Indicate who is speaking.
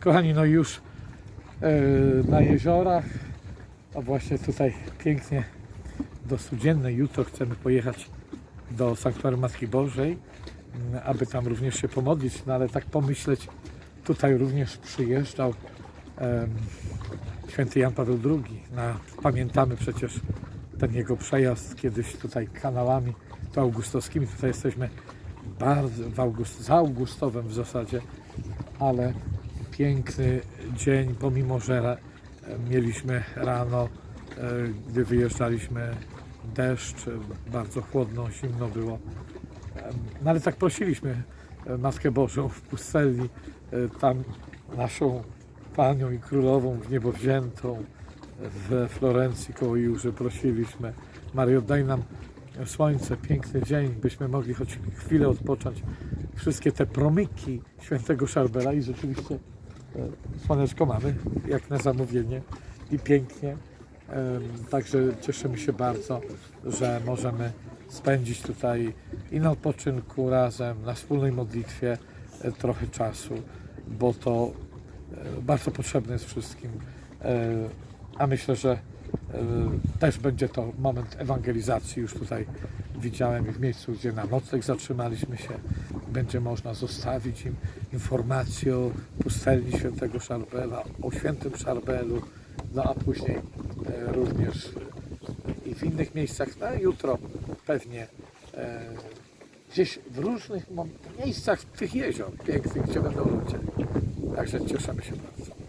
Speaker 1: Kochani, no już e, na jeziorach, a właśnie tutaj pięknie do Studziennej. Jutro chcemy pojechać do Sanktuarium Matki Bożej, aby tam również się pomodlić, no ale tak pomyśleć, tutaj również przyjeżdżał em, święty Jan Paweł II. Na, pamiętamy przecież ten jego przejazd kiedyś tutaj kanałami to augustowskimi. Tutaj jesteśmy bardzo w August, za Augustowem w zasadzie, ale piękny dzień, pomimo że mieliśmy rano, e, gdy wyjeżdżaliśmy, deszcz, e, bardzo chłodno, zimno było. Em, No ale tak prosiliśmy e, Matkę Bożą w pustelni, e, tam naszą Panią i Królową Gniebowziętą we Florencji koło Jurzy prosiliśmy. Mario, daj nam słońce, piękny dzień, byśmy mogli choć chwilę odpocząć. Wszystkie te promyki świętego Szarbela i rzeczywiście e, słoneczko mamy, jak na zamówienie i pięknie. Także cieszymy się bardzo, że możemy spędzić tutaj i na odpoczynku razem, na wspólnej modlitwie e, trochę czasu, bo to e, bardzo potrzebne jest wszystkim. A myślę, że e, też będzie to moment ewangelizacji. Już tutaj widziałem w miejscu, gdzie na nocleg zatrzymaliśmy się. Będzie można zostawić im informację o pustelni świętego Szarbela, o świętym Szarbelu, no a później e, również i w innych miejscach. No jutro pewnie e, gdzieś w różnych miejscach tych jezior pięknych, gdzie będą ludzie. Także cieszymy się bardzo.